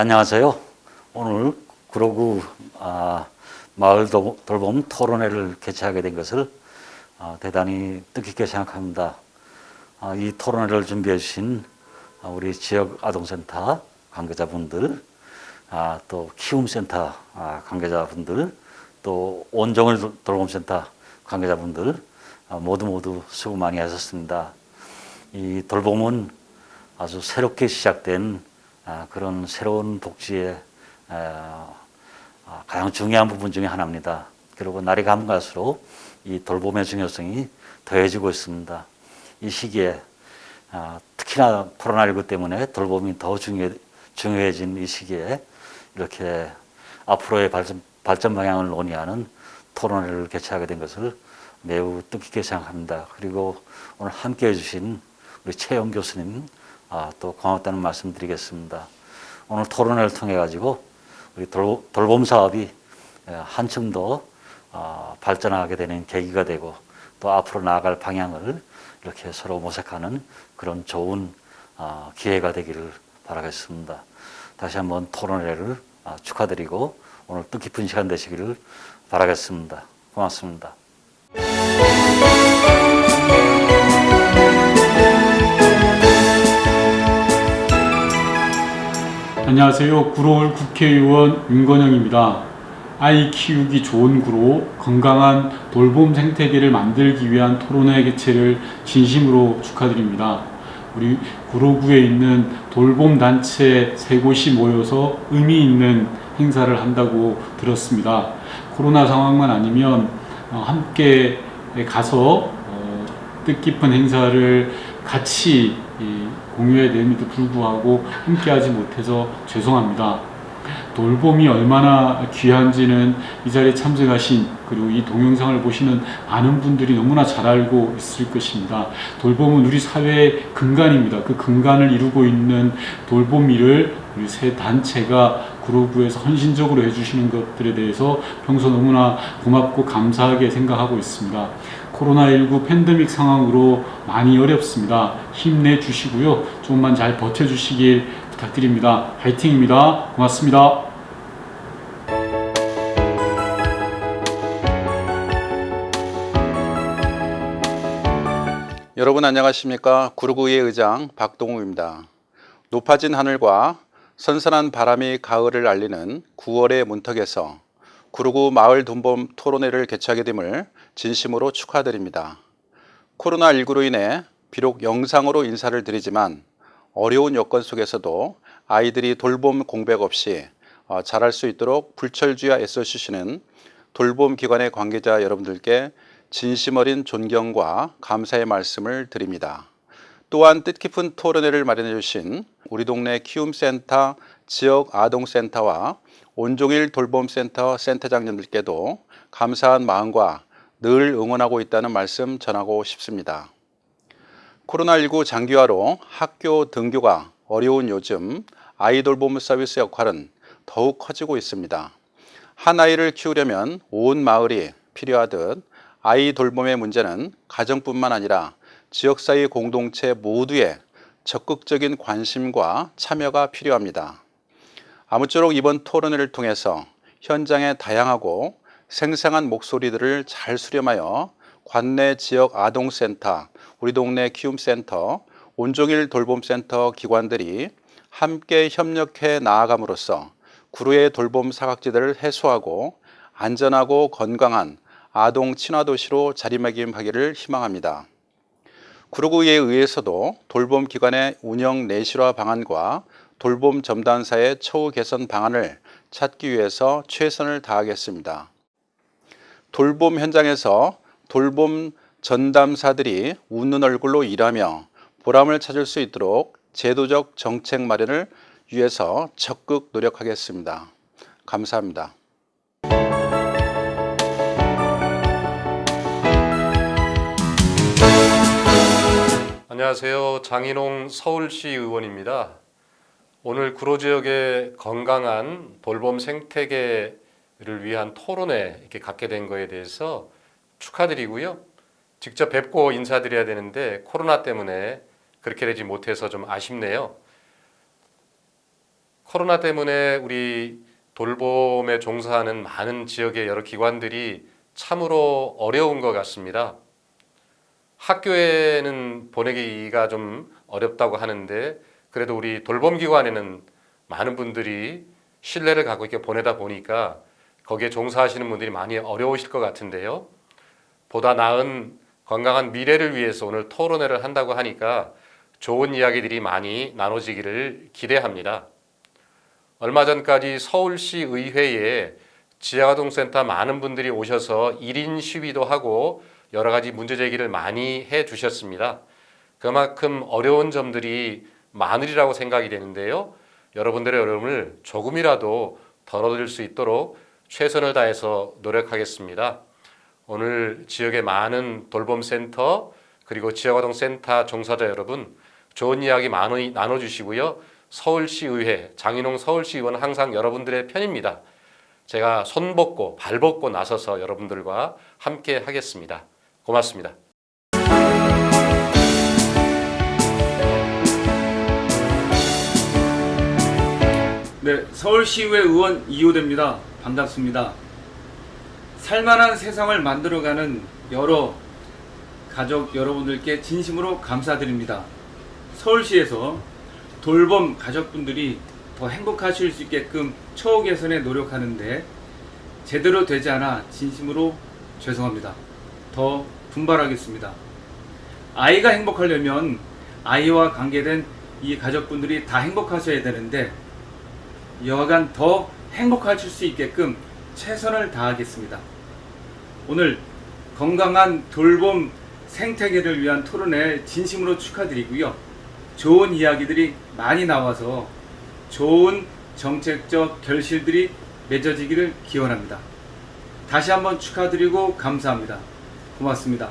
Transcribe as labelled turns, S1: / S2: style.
S1: 안녕하세요. 오늘 구로구 아, 마을 도- 돌봄 토론회를 개최하게 된 것을 아, 대단히 뜻깊게 생각합니다. 아, 이 토론회를 준비해 주신 아, 우리 지역 아동센터 관계자분들, 아, 또 키움센터 아, 관계자분들, 또 돌- 돌봄센터 관계자분들 아, 모두 모두 수고 많이 하셨습니다. 이 돌봄은 아주 새롭게 시작된 아, 그런 새로운 복지의 에, 아, 가장 중요한 부분 중에 하나입니다. 그리고 날이 가면 갈수록 이 돌봄의 중요성이 더해지고 있습니다. 이 시기에 아, 특히나 코로나19 때문에 돌봄이 더 중요, 중요해진 이 시기에 이렇게 앞으로의 발전, 발전 방향을 논의하는 토론회를 개최하게 된 것을 매우 뜻깊게 생각합니다. 그리고 오늘 함께 해주신 우리 최영 교수님 아, 또 고맙다는 말씀 드리겠습니다. 오늘 토론회를 통해 가지고 우리 돌, 돌봄 사업이 에, 한층 더 아, 발전하게 되는 계기가 되고 또 앞으로 나아갈 방향을 이렇게 서로 모색하는 그런 좋은 아, 기회가 되기를 바라겠습니다. 다시 한번 토론회를 아, 축하드리고 오늘 뜻깊은 시간 되시기를 바라겠습니다. 고맙습니다.
S2: 안녕하세요. 구로울 국회의원 윤건영입니다. 아이 키우기 좋은 구로 건강한 돌봄 생태계를 만들기 위한 토론회 개최를 진심으로 축하드립니다. 우리 구로구에 있는 돌봄 단체 세 곳이 모여서 의미 있는 행사를 한다고 들었습니다. 코로나 상황만 아니면 어, 함께 가서 어, 뜻깊은 행사를 같이 이, 공유해야 됨에도 불구하고 함께하지 못해서 죄송합니다. 돌봄이 얼마나 귀한지는 이 자리에 참석하신 그리고 이 동영상을 보시는 많은 분들이 너무나 잘 알고 있을 것입니다. 돌봄은 우리 사회의 근간입니다. 그 근간을 이루고 있는 돌봄 일을 우리 세 단체가 구로구에서 헌신적으로 해주시는 것들에 대해서 평소 너무나 고맙고 감사하게 생각하고 있습니다. 코로나19 팬데믹 상황으로 많이 어렵습니다. 힘내 주시고요. 조금만 잘 버텨주시길 부탁드립니다. 화이팅입니다. 고맙습니다.
S3: 여러분 안녕하십니까 구르구의 의장 박동욱입니다. 높아진 하늘과 선선한 바람이 가을을 알리는 9월의 문턱에서 구르구 마을 돈봄 토론회를 개최하게 됨을 진심으로 축하드립니다. 코로나19로 인해 비록 영상으로 인사를 드리지만 어려운 여건 속에서도 아이들이 돌봄 공백 없이 어, 잘할 수 있도록 불철주야 애써주시는 돌봄 기관의 관계자 여러분들께 진심 어린 존경과 감사의 말씀을 드립니다. 또한 뜻깊은 토론회를 마련해 주신 우리 동네 키움센터 지역 아동센터와 온종일 돌봄센터 센터장님들께도 감사한 마음과 늘 응원하고 있다는 말씀 전하고 싶습니다. 코로나19 장기화로 학교 등교가 어려운 요즘 아이돌봄 서비스 역할은 더욱 커지고 있습니다. 한 아이를 키우려면 온 마을이 필요하듯 아이 돌봄의 문제는 가정뿐만 아니라 지역사회 공동체 모두의 적극적인 관심과 참여가 필요합니다. 아무쪼록 이번 토론회를 통해서 현장의 다양하고 생생한 목소리들을 잘 수렴하여 관내 지역 아동센터, 우리 동네 키움센터, 온종일 돌봄센터 기관들이 함께 협력해 나아감으로써 구루의 돌봄 사각지대를 해소하고 안전하고 건강한 아동 친화 도시로 자리매김하기를 희망합니다. 구로구에 의해서도 돌봄 기관의 운영 내실화 방안과 돌봄 점단사의 처우 개선 방안을 찾기 위해서 최선을 다하겠습니다. 돌봄 현장에서 돌봄 전담사들이 웃는 얼굴로 일하며 보람을 찾을 수 있도록 제도적 정책 마련을 위해서 적극 노력하겠습니다. 감사합니다.
S4: 안녕하세요. 장인홍 서울시 의원입니다. 오늘 구로 지역의 건강한 돌봄 생태계 를 위한 토론회 이렇게 갖게 된 거에 대해서 축하드리고요. 직접 뵙고 인사드려야 되는데 코로나 때문에 그렇게 되지 못해서 좀 아쉽네요. 코로나 때문에 우리 돌봄에 종사하는 많은 지역의 여러 기관들이 참으로 어려운 것 같습니다. 학교에는 보내기가 좀 어렵다고 하는데 그래도 우리 돌봄 기관에는 많은 분들이 신뢰를 갖고 이렇게 보내다 보니까 거기에 종사하시는 분들이 많이 어려우실 것 같은데요. 보다 나은 건강한 미래를 위해서 오늘 토론회를 한다고 하니까 좋은 이야기들이 많이 나눠지기를 기대합니다. 얼마 전까지 서울시 의회에 지하가동센터 많은 분들이 오셔서 1인 시위도 하고 여러 가지 문제 제기를 많이 해 주셨습니다. 그만큼 어려운 점들이 많으리라고 생각이 되는데요. 여러분들의 어려움을 조금이라도 덜어드릴 수 있도록 최선을 다해서 노력하겠습니다. 오늘 지역의 많은 돌봄센터 그리고 지역아동센터 종사자 여러분 좋은 이야기 많이 나눠주시고요. 서울시의회 장인홍 서울시의원은 항상 여러분들의 편입니다. 제가 손 벗고 발 벗고 나서서 여러분들과 함께 하겠습니다. 고맙습니다.
S5: 네, 서울시의회 의원 이호대입니다. 반갑습니다. 살만한 세상을 만들어가는 여러 가족 여러분들께 진심으로 감사드립니다. 서울시에서 돌봄 가족분들이 더 행복하실 수 있게끔 처우 개선에 노력하는데 제대로 되지 않아 진심으로 죄송합니다. 더 분발하겠습니다. 아이가 행복하려면 아이와 관계된 이 가족분들이 다 행복하셔야 되는데 여하간 더 행복하실 수 있게끔 최선을 다하겠습니다. 오늘 건강한 돌봄 생태계를 위한 토론회 진심으로 축하드리고요. 좋은 이야기들이 많이 나와서 좋은 정책적 결실들이 맺어지기를 기원합니다. 다시 한번 축하드리고 감사합니다. 고맙습니다.